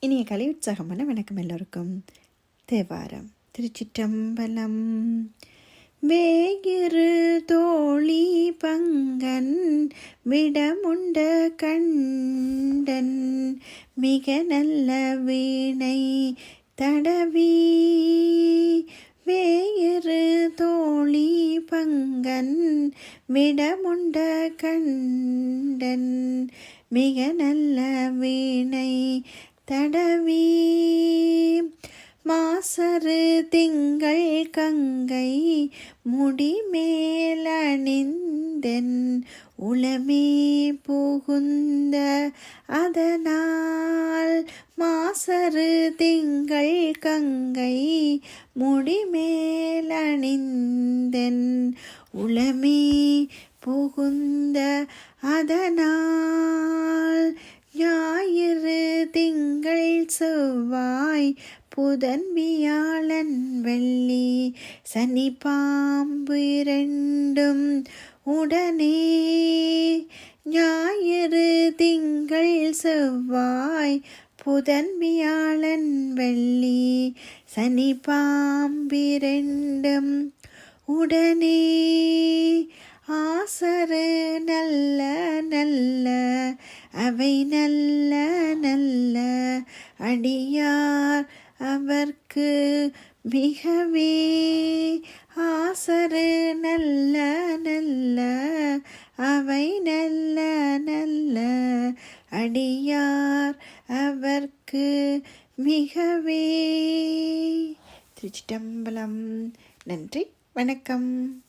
இனிய கலை உற்சாகமான வணக்கம் எல்லோருக்கும். தேவாரம் திருச்சிற்றம்பலம். வேகிரு தோழி பங்கன் விடமுண்ட கண்டன். மிக நல்ல வீணை தடவி. வேயிரு தோழி பங்கன் விடமுண்ட கண்டன். மிக நல்ல வீணை தடவி. மாசரு திங்கள் கங்கை முடிமேலணிந்தென் உளமே புகுந்த அதனால். மாசரு திங்கள் கங்கை முடிமேலணிந்தென் உளமே புகுந்த அதனால். திங்கள் செவ்வாய் புதன் வியாழன் வெள்ளி சனி பாம்பு இரண்டும் உடனே. ஞாயிறு திங்கள் செவ்வாய் புதன் வியாழன் வெள்ளி சனி பாம்பிரண்டும் உடனே. ஆசரு நல்ல நல்ல அவை நல்ல நல்ல அடியார் அவர்க்கு மிகவே. ஆசரு நல்ல நல்ல அவை நல்ல நல்ல அடியார் அவர்க்கு மிகவே. திருச்சிட்டம்பலம். நன்றி. வணக்கம்.